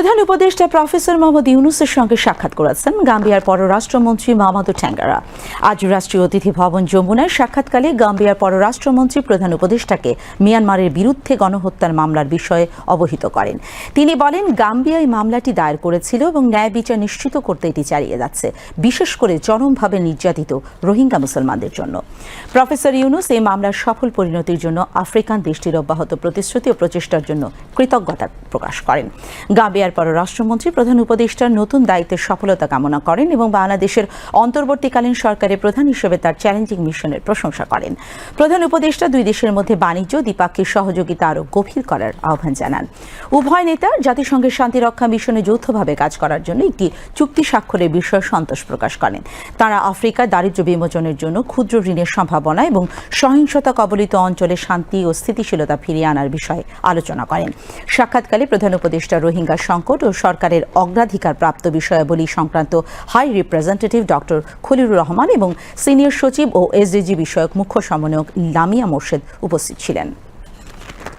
প্রধান উপদেষ্টা প্রফেসর মোহাম্মদ ইউনুসের সঙ্গে সাক্ষাৎ করেছেন গাম্বিয়ার পররাষ্ট্রমন্ত্রী মাহমুদু ট্যাঙ্গারা আজ রাষ্ট্রীয় অতিথি ভবন যমুনায় সাক্ষাৎকালে গাম্বিয়ার পররাষ্ট্রমন্ত্রী প্রধান উপদেষ্টাকে মিয়ানমারের বিরুদ্ধে গণহত্যার মামলার বিষয়ে অবহিত করেন। তিনি বলেন, গাম্বিয়া এই মামলাটি দায়ের করেছিল এবং ন্যায় বিচার নিশ্চিত করতে এটি চালিয়ে যাচ্ছে, বিশেষ করে চরমভাবে নির্যাতিত রোহিঙ্গা মুসলমানদের জন্য। প্রফেসর ইউনুস এই মামলার সফল পরিণতির জন্য আফ্রিকান দেশটির অব্যাহত প্রতিশ্রুতি ও প্রচেষ্টার জন্য কৃতজ্ঞতা প্রকাশ করেন। গাম্বিয়ার পররাষ্ট্রমন্ত্রী প্রধান উপদেষ্টার নতুন দায়িত্বের সফলতা কামনা করেন এবং বাংলাদেশের অন্তর্বর্তীকালীন সরকারের প্রধান হিসেবে তার চ্যালেঞ্জিং মিশনের প্রশংসা করেন। প্রধান উপদেষ্টা দুই দেশের মধ্যে বাণিজ্য, দ্বিপাক্ষিক সহযোগিতা আরও গভীর করার আহ্বান জানান। উভয় নেতা জাতিসংঘের শান্তিরক্ষা মিশনে যৌথভাবে কাজ করার জন্য একটি চুক্তি স্বাক্ষরের বিষয়ে সন্তোষ প্রকাশ করেন। তারা আফ্রিকার দারিদ্র্য বিমোচনের জন্য ক্ষুদ্র ঋণের সম্ভাবনা এবং সহিংসতা কবলিত অঞ্চলে শান্তি ও স্থিতিশীলতা ফিরিয়ে আনার বিষয়ে আলোচনা করেন। সাক্ষাৎকালে প্রধান উপদেষ্টা রোহিঙ্গা সংকট ও সরকারের অগ্রাধিকার প্রাপ্ত বিষয়াবলী সংক্রান্ত high representative doctor Khalilur Rahman এবং সিনিয়র সচিব ও এসডিজি বিষয়ক মুখ্য সমন্বয়ক লামিয়া মোর্শেদ উপস্থিত ছিলেন।